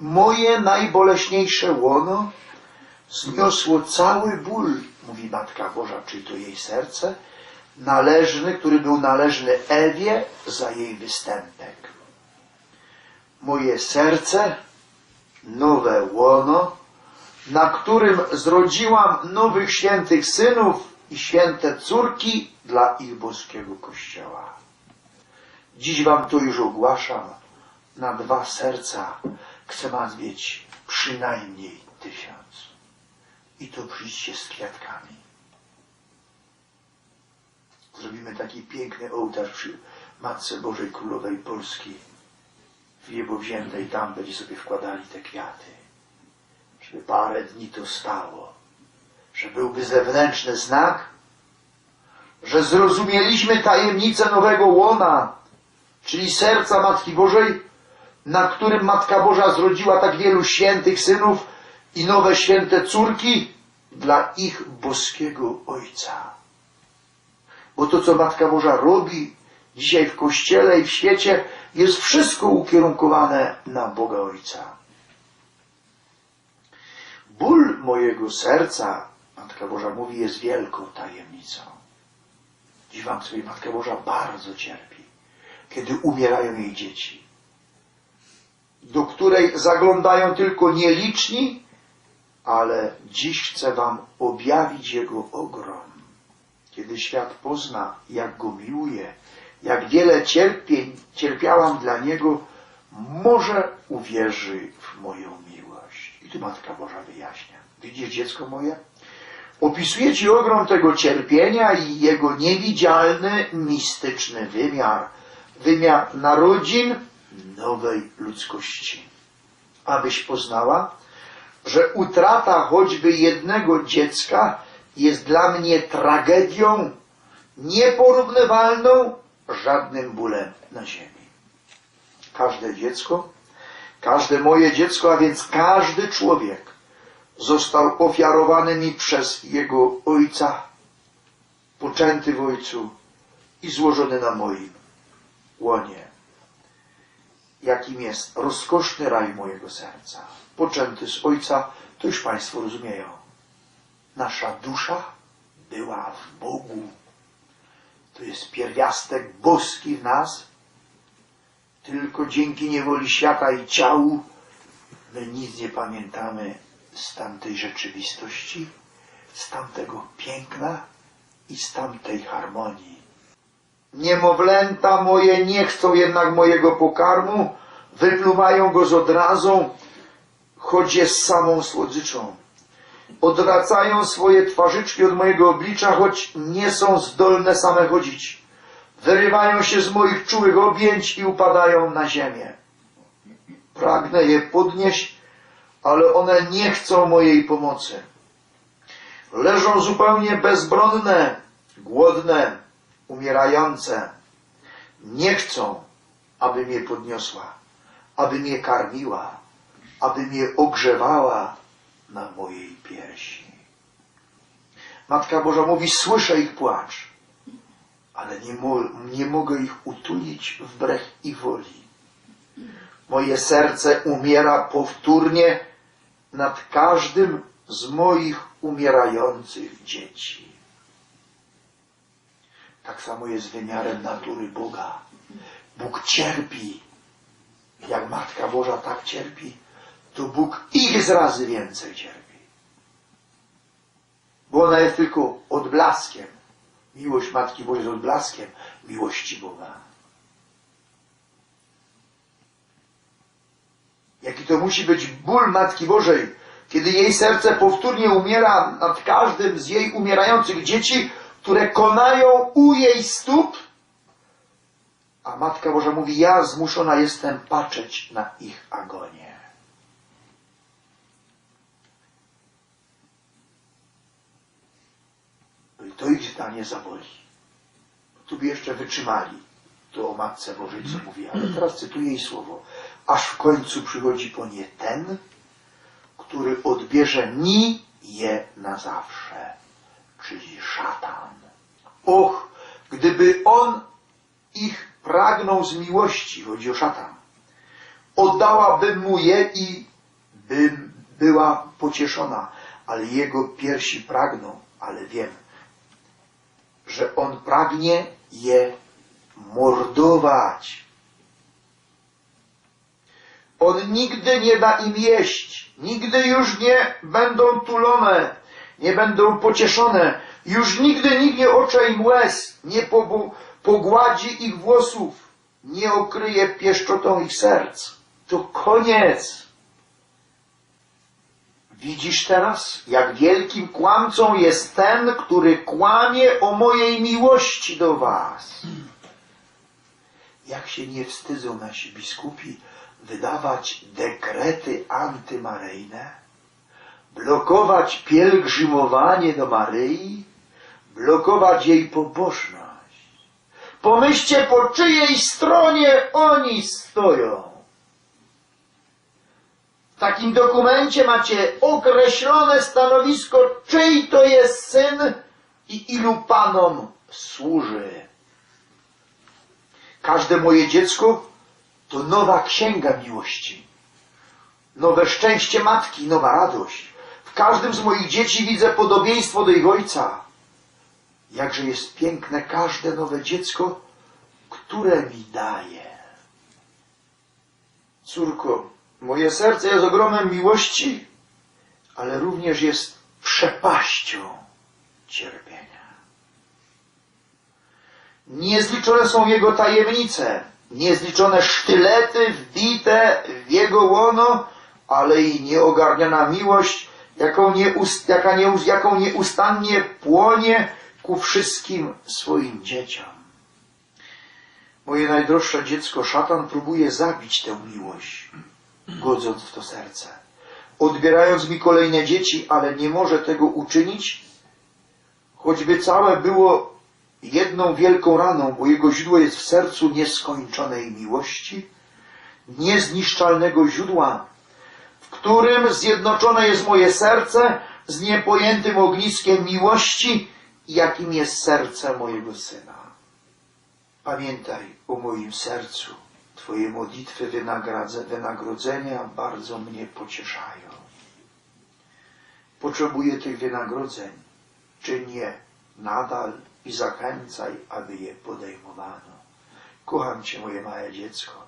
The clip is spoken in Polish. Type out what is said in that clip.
moje najboleśniejsze łono zniosło cały ból, mówi Matka Boża, czyli to jej serce, należny, który był należny Ewie za jej występek. Moje serce, nowe łono, na którym zrodziłam nowych świętych synów i święte córki dla ich boskiego Kościoła. Dziś wam to już ogłaszam. Na dwa serca chcę was mieć przynajmniej tysiąc. I to przyjdźcie z kwiatkami. Zrobimy taki piękny ołtarz przy Matce Bożej Królowej Polski w niebo wzięte i tam będzie sobie wkładali te kwiaty. Żeby parę dni to stało. Że byłby zewnętrzny znak, że zrozumieliśmy tajemnicę nowego łona, czyli serca Matki Bożej, na którym Matka Boża zrodziła tak wielu świętych synów i nowe święte córki dla ich boskiego Ojca. Bo to, co Matka Boża robi dzisiaj w Kościele i w świecie, jest wszystko ukierunkowane na Boga Ojca. Ból mojego serca, Matka Boża mówi, jest wielką tajemnicą. Dziś wam sobie Matka Boża bardzo cierpi, kiedy umierają jej dzieci, do której zaglądają tylko nieliczni, ale dziś chcę wam objawić Jego ogrom. Kiedy świat pozna, jak Go miłuję, jak wiele cierpień cierpiałam dla Niego, może uwierzy w moją miłość. I tu Matka Boża wyjaśnia. Widzisz, dziecko moje? Opisuje Ci ogrom tego cierpienia i jego niewidzialny, mistyczny wymiar. Wymiar narodzin nowej ludzkości. Abyś poznała, że utrata choćby jednego dziecka jest dla mnie tragedią nieporównywalną żadnym bólem na ziemi. Każde dziecko, każde moje dziecko, a więc każdy człowiek został ofiarowany mi przez jego ojca, poczęty w ojcu i złożony na moim łonie, jakim jest rozkoszny raj mojego serca. Poczęty z ojca, to już Państwo rozumieją. Nasza dusza była w Bogu. To jest pierwiastek boski w nas. Tylko dzięki niewoli świata i ciału my nic nie pamiętamy z tamtej rzeczywistości, z tamtego piękna i z tamtej harmonii. Niemowlęta moje nie chcą jednak mojego pokarmu, wypluwają go z odrazą, choć jest samą słodyczą. Odwracają swoje twarzyczki od mojego oblicza, choć nie są zdolne same chodzić. Wyrywają się z moich czułych objęć i upadają na ziemię. Pragnę je podnieść, ale one nie chcą mojej pomocy. Leżą zupełnie bezbronne, głodne, umierające. Nie chcą, aby mnie podniosła, aby mnie karmiła, aby mnie ogrzewała na mojej piersi. Matka Boża mówi, słyszę ich płacz, ale nie, mo- nie mogę ich utulić wbrew ich woli. Moje serce umiera powtórnie nad każdym z moich umierających dzieci. Tak samo jest wymiarem natury Boga. Bóg cierpi. Jak Matka Boża tak cierpi, to Bóg ich razy więcej cierpi. Bo ona jest tylko odblaskiem. Miłość Matki Bożej jest odblaskiem miłości Boga. Jaki to musi być ból Matki Bożej, kiedy jej serce powtórnie umiera nad każdym z jej umierających dzieci, które konają u jej stóp, a Matka Boża mówi, ja zmuszona jestem patrzeć na ich agonię. No i to ich zdanie zaboli. Tu by jeszcze wytrzymali to o Matce Bożej, co mówi, ale teraz cytuję jej słowo. Aż w końcu przychodzi po nie ten, który odbierze mi je na zawsze, czyli szatan. Och, gdyby on ich pragnął z miłości, chodzi o szatan, oddałabym mu je i bym była pocieszona, ale jego piersi pragną, ale wiem, że on pragnie je mordować. On nigdy nie da im jeść, nigdy już nie będą tulone, nie będą pocieszone, już nigdy nikt nie ocze im łez, nie pogładzi ich włosów, nie okryje pieszczotą ich serc. To koniec. Widzisz teraz, jak wielkim kłamcą jest ten, który kłamie o mojej miłości do was. Jak się nie wstydzą nasi biskupi wydawać dekrety antymaryjne, blokować pielgrzymowanie do Maryi, blokować jej pobożność. Pomyślcie, po czyjej stronie oni stoją. W takim dokumencie macie określone stanowisko, czyj to jest syn i ilu panom służy. Każde moje dziecko to nowa księga miłości. Nowe szczęście matki, nowa radość. Każdym z moich dzieci widzę podobieństwo do ich ojca. Jakże jest piękne każde nowe dziecko, które mi daje. Córko, moje serce jest ogromem miłości, ale również jest przepaścią cierpienia. Niezliczone są jego tajemnice, niezliczone sztylety wbite w jego łono, ale i nieogarniona miłość, jaką, nieust, jaka jaką nieustannie płonie ku wszystkim swoim dzieciom. Moje najdroższe dziecko, szatan próbuje zabić tę miłość, godząc w to serce. Odbierając mi kolejne dzieci, ale nie może tego uczynić, choćby całe było jedną wielką raną, bo jego źródło jest w sercu nieskończonej miłości, niezniszczalnego źródła, którym zjednoczone jest moje serce z niepojętym ogniskiem miłości, jakim jest serce mojego syna. Pamiętaj o moim sercu. Twoje modlitwy wynagrodzenia bardzo mnie pocieszają. Potrzebuję tych wynagrodzeń. Czyń je nadal i zachęcaj, aby je podejmowano. Kocham Cię, moje małe dziecko.